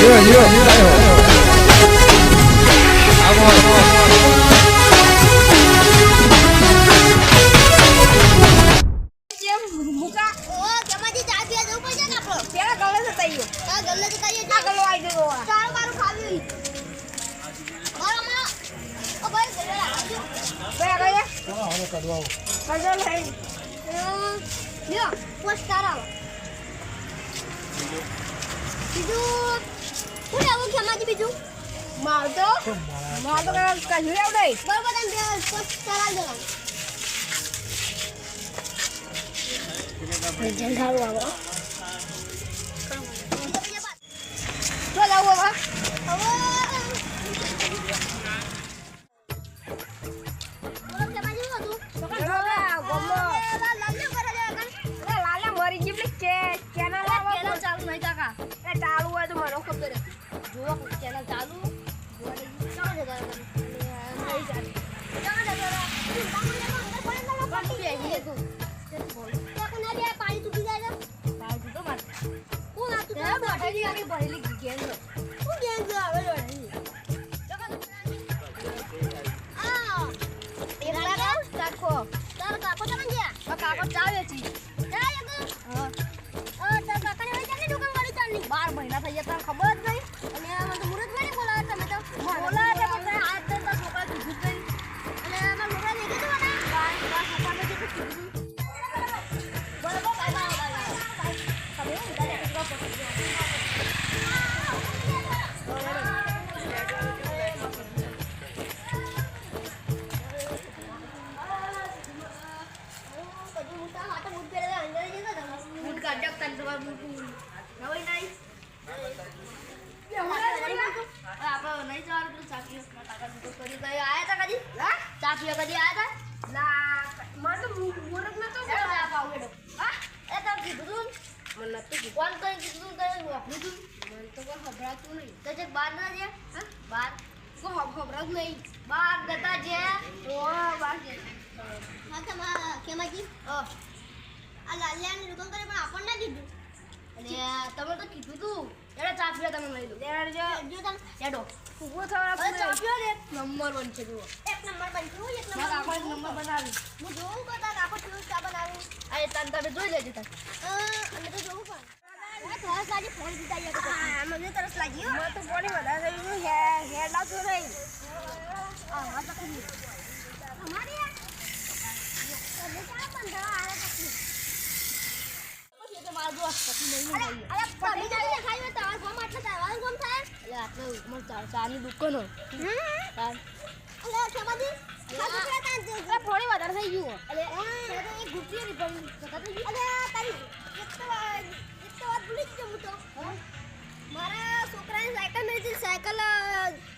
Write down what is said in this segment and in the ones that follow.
લાવજો બે ગળે કજો લઈ લ્યો પોસ્ટ કરાવો બીજું શું લેવું ખેમાજી બીજું? માર તો માર તો કશું લેવ નહીં બરોબર પોસ્ટ કરાવી દો જંધારું આવો હવે તો જાવ કોણ ગેંગ છે? આવે આપણે નહીં જવાનું પેલું ચા પીવા. કાકા દુકાન કરી ગયો. આયા તા કદી? ચા પીવા કદી આયા તા? ના મને તો મુહૂર્ત નતો એ ચા પાવ હેડો. હા? એ તમે કીધું તું ને? મને નતું કીધું કોણ કઈ કીધું કઈ વાપર્યું તું? મને તો કોઈ ખબરાતું નહીં તો જે બહાર ના ગયા? હા? બહાર? કોઈ ખબર જ નહીં બહાર જતા જે ઓ બાર કે હા તમારા આ લાલિયાની દુકાન કરે પણ આપણને કીધું અને તમે તો કીધું તું એટલે ચા પીવા તમે લઈ લો. જો જો તમે. હેડો. ઊભો થવા ચા પીવો ને નંબર વન છે જુઓ. એક નંબર બનતું એક નંબર. આખો એક નંબર બનાવી. હું જોઉં કો તારા આખો કેવું ચા બનાવ્યું આ તને તમે જોઈ લેજો તને અમે તો જોવું પણ. સરસ લાગી ફોન હા મને તરસ લાગી હો. મને તો પાણી વધારે થઈ ગયું હે હે લાગતું નહીં. આ હા તો અમારી તમે ચા બંધાવા આરે તકલીફ મારા દોસ્ત નહીં અરે તમે જાણીને ખાઈ હોય તમારા ગામ આટલા તારવાનું થાય એટલે આટલે ચાની દુકાન હોય તાર પાણી વધારે થઈ ગયું અલે એક ગુપ્તી ની પડી જગત તારી એક તો એક તો વાત ભૂલી ગયો હું તો મારા છોકરાની સાયકલ મળી હતી સાયકલ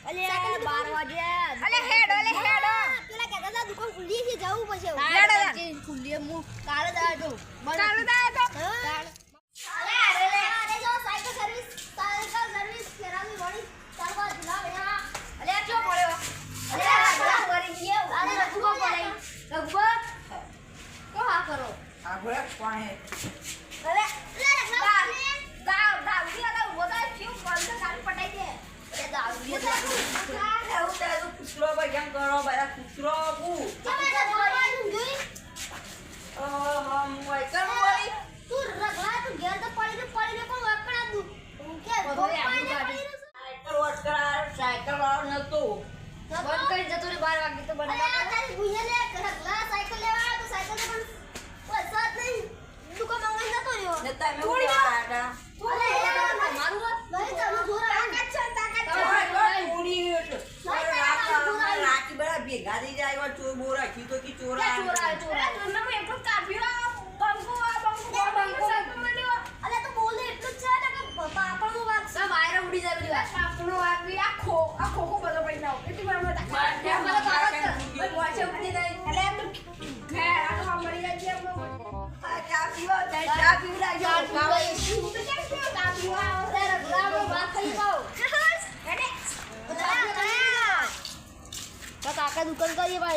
અલે બાર વાગે અલે હેડ અલે. હેડ પેલા કહેતા હતા દુકાન ખુલ્લી છે જવું પછી ખુલ્લી હું. કાલે આવ્યો કાલે જ આવ્યો તો હા? અલે અરે લે અરે જો સાયકલ સર્વિસ સાયકલ સર્વિસ ફેરાવી વળી ચાલવા જુલા બેહા અલે આ ચો પડ્યો અલે આ જુલા વળી ગયો અરે રઘુબા પડાઈ લગભગ તો હા કરો. અલે લે રઘુબા દાવ દાવ ઉડી આલા ઊભો થાય ક્યું કોલ તો પટાઈ દે. એ દાવ ઉડી કૂતરો ભાઈ કેમ કરો? બધા કૂતરો કુ તમે તો જોવાનું બોલી તું રગલા તું ઘેર તો પડી ને પડી ને પણ વકડા તું હું કે સાયકલ વટકરા સાયકલ વાળો નતો. બંધ કરી જતો રે 12 વાગે તો બંધ કરી. ભૂયે લે રગલા સાયકલ લેવા ભેગા થઈ જાય ચોર બોરા રાખી તો કે ચોરા ચોરા ચોરા તમને હું એટલું કાપ્યો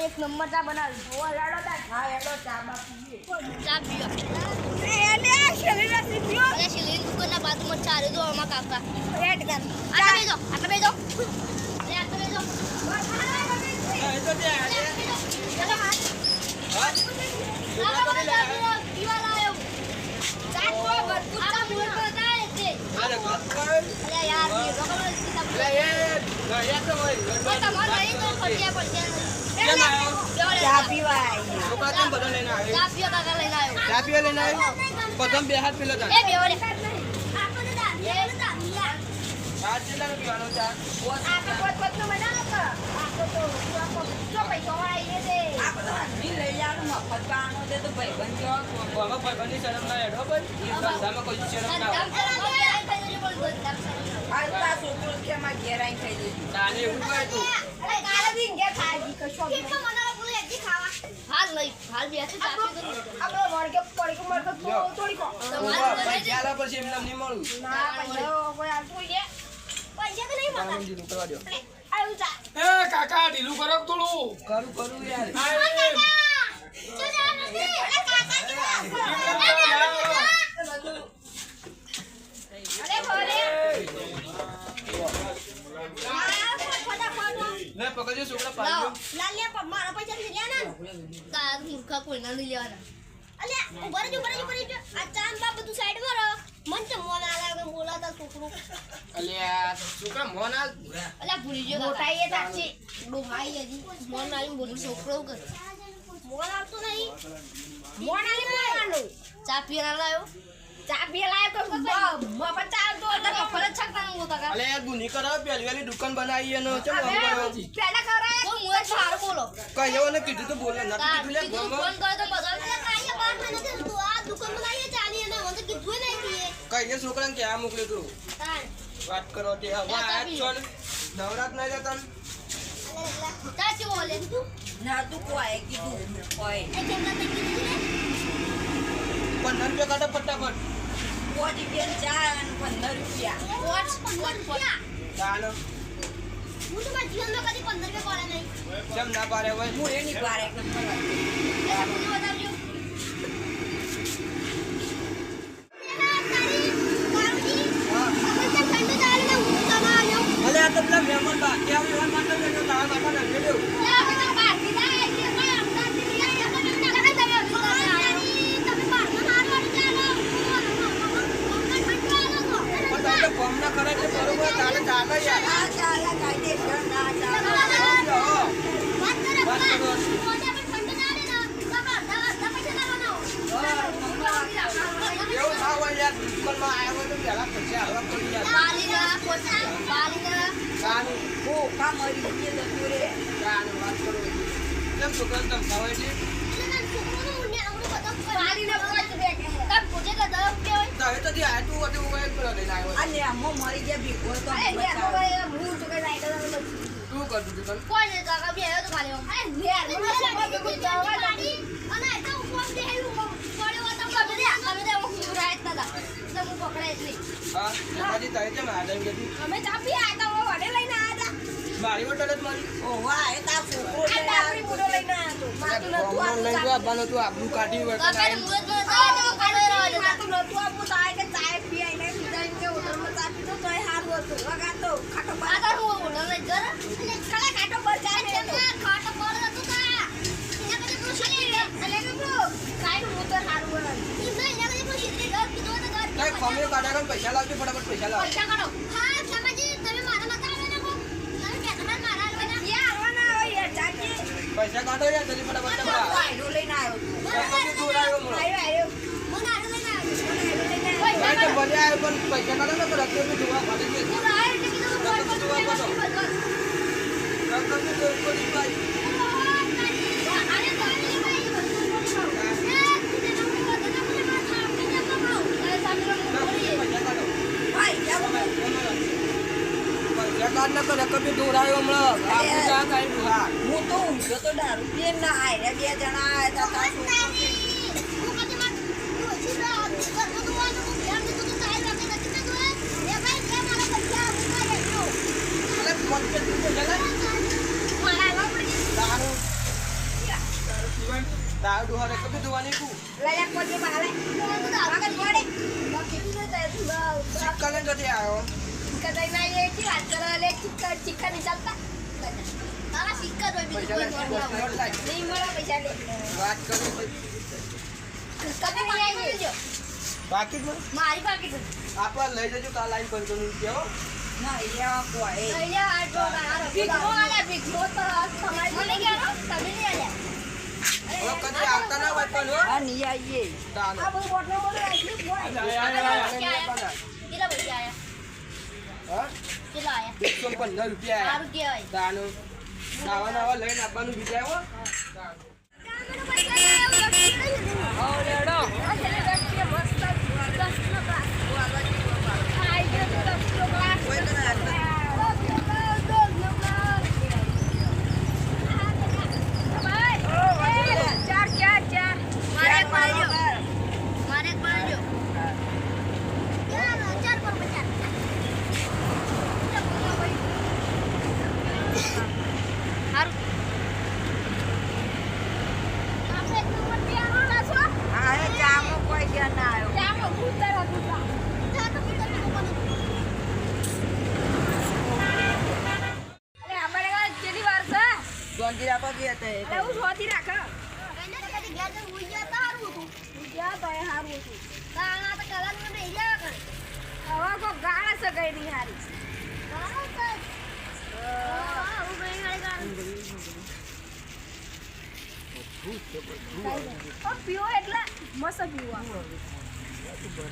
એક નંબર ચા બનાવી. ઓ લાડો તા. હા એડો ચા બા પીએ ચા પીવા એને શરીર નથી પીયો અરે શિલીન દુકાનના બાજુમાં ચા લીધો અમારા કાકા. રેડ કર આટલા બેજો આટલા બેજો. અરે આટલા બેજો. એ તો તે અરે ચલો હા? ચા પીવા ચા તો ચા પીવા યાર ये લોકો મને એ એટલે એ તો હોય તમારે નહીં તો પડ્યા પટિયા કેમ આવ્યો ચા પીવા આવી છોકરા કેમ બધો લઈને આવ્યો ચા પીવા કાકા લઈને આવ્યો? ચા પીવા લઈને આવ્યો પ્રથમ બે હાથ પીલો તા એ બેવડે આપણને દાદી દાદી હાથ કેટલાનો પીવાનો ચા? આ તો પોત પોતનું બનાવો તો આ તો તો જો પૈસા વાળી દે આ લઈ મફત તો શરમ ના હેડો ભાઈ એ ધંધામાં કોઈ શરમ ના હોય આ તો આ છોકરો કે અમારા ઘેર આવીને ખાઈ તાને એવું કહે તું. હાલ લઈ હાલ બેસે ચાપી તો આપણો વળગે પડી કો મરતો કો પૈસા આલા પછી એમને નહીં મળું. ના પૈસા કોઈ આલતું હોય પૈસા તો નહીં મળતા. ઢીલું કરવા દો આવ્યું જા. એ કાકા ઢીલું કરો થોડું કરું કરું યાર અરે ભલે લે પકડજો છોકરા પાડજો તાર મૂર્ખા કોઈના નહીં લેવાના અલ્યા ઊભા રહેજો, ઊભા રહેજો, ઊભા. આ ચાંદ બા બધું સાઈડ રહો. મન તો મોન આ લાગે, બોલાતા છોકરું. અલ્યા છોકરા મોન હાલ અલ્યા ભૂલી ગયો કાકા. મોટા એ તાચી ડોહાઈ હજી. મોન આવીને બોલું છોકરો કરે. મોન આવતું નહીં. મોણાની બોલવાનું ચા પીવા લાય અલે ગુની કરો પેલી વાલી દુકાન બનાવી અને ચમ કરો? પેલા કરાય કોઈ મુએ સારું બોલો. કઈ એવો ને કીધું તો બોલે ના કીધું લે ફોન કર્યો તો બધા મને કાંઈ બહાર મને નથી આ દુકાન બનાવીએ ચાલી અને મને કીધું નહીં કીએ. કઈ ને છોકરાને ક્યાં મોકલ્યો તું. વાત કરો તે હવે આ છો નવરાત નહીં જતા ચા બોલે તું? ના તું કોઈ કીધું કોઈ એ કેમના તે કીધું ને? પંદર રૂપિયા કાઢો ફટાફટ. પોચ બેન ચા અને પંદર રૂપિયા વોટ, વોટ, વોટ. ચાલો હું તો મારા જીવનમાં કદી પંદર રૂપિયા પડે નહીં. કેમ ના પાડે હોય હું એની બાર એક નંબર. એ બતાવજો. અલે આ તો પેલા મહેમાન બાકી આવે એવા માટે તારા બાપા ને દેવ પણ તમે તો કોમ ના કરે છે બરોબર? તારે ચાલે યાર. ના ચાલે કાયદેસર ના ચાલે. હો. એવું ના હોય યાર દુકાનમાં આવ્યા હોય તો પહેલા પૈસા હાલવા પડી જાય ચાનું ભૂખા મરી ગયે જતું રે. ચાનું વાત કરો. કેમ છોકરાને તમે ખાવાય છે તો હવે તો જે આયા તું હતું મરી ગયા ભેગો તો અરે ભાઈ હું તો કઈ રાઈટર તને કાકા બે તો ખાલી મને તો જવા અને તો પડ્યો તે હું તો હું હા તારે કેમ અમે ચા પી આયા હું વડે લઈને આયા મારી હોટલ જ મારી. ઓવા એ તા છોકરો આ ડાબરી પૂરો લઈને આયા તો. માતું નતું આપણું કાઢ્યું હોય કાકાને કદાચ. મુરતમાં તો કાઢી રહ્યો હતો. નતું આપું તો આ કે પૈસા લાવજો ફટાફટ પૈસા લાવ પૈસા કાઢો. હા, શામાજી, તમે મારા માટે આવે ને કોક? તમે હતા મારા હાલવાના. યા આવવાના હોય યાર ચાકી પૈસા કાઢો યાર જલ્દી ફટાફટ તમારા વાયરો લઈને આવ્યો તું. દૂર આવ્યો મને હું તો ઊંઘ્યો તો દારૂ પીએ ના આયરા બે જણા આયા તા તારા છોકરો હું કદી માં ઓછી રાત કરવું તો વાનું હું ધ્યાન દીધું તો સાહેબ આપણે નથી ને જોયે. એ ભાઈ કે મારા પૈસા હું કાઢી આપ્યો. અલે મત કે તું પૈસા લાવ. મારા આવવા પડી તારું ડોહાને કદી ધોવાની કુ એ કી વાત કરો લે ની ચાલતા તારા સિક્કા બીજું લાય. નહીં મળે પૈસા લે વાત કરું તો કદી આવી જો બાકી જ મારી પાકી છે લઈ જજો કાલ આવીને કરતો કેવો એકસો પંદર રૂપિયા તાનો નાવા નાવા લઈને આપવાનું વિચાર તો ના આવે. ચાર ચાર ચાર મારે એક મારજો મારે એક મારજો ચાલો ચાર પર પચાસ સારું આપણે એક નંબર ત્યાં આવો છો હા એ ચામાં કોઈ છે ના આવ્યો ચાલો કૂતરા કૂતરા જા તો કીધું ને કોનું અરે અમારે ગામ કેટલી વાર છે ગોંજી આપો કે તે એટલે હું શોધી રાખ એને તો કદી ઘેર જઈને ઊંઘી ગયા તા હારું હતું. જ્યાં તો એ હારું હતું તાણા તો કલાકમાં બેસી ગયા કરે. હવે કોઈ ગાળા કઈ નહીં હારી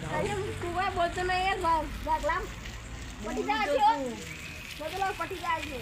ગાળી નહીં પટી જાય છે હો. પટી જાય નહીં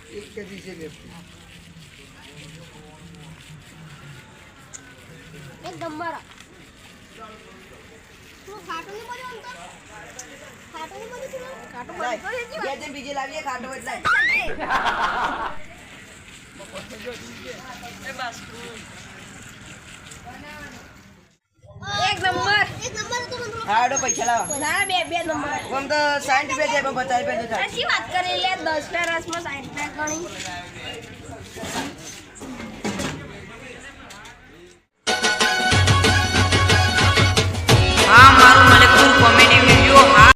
કાટો કેજી છે કરી બે દિન બીજી લાવીએ કાઢો એટલે એક નંબર એક નંબર હતો પૈસા લાવો. ના બે બે નંબર આમ તો 60 રૂપિયા જાય પણ પચાસ રૂપિયા તો થાય. સાચી વાત કરી લે 10 ના રસમાં સાઠ ના ગણી.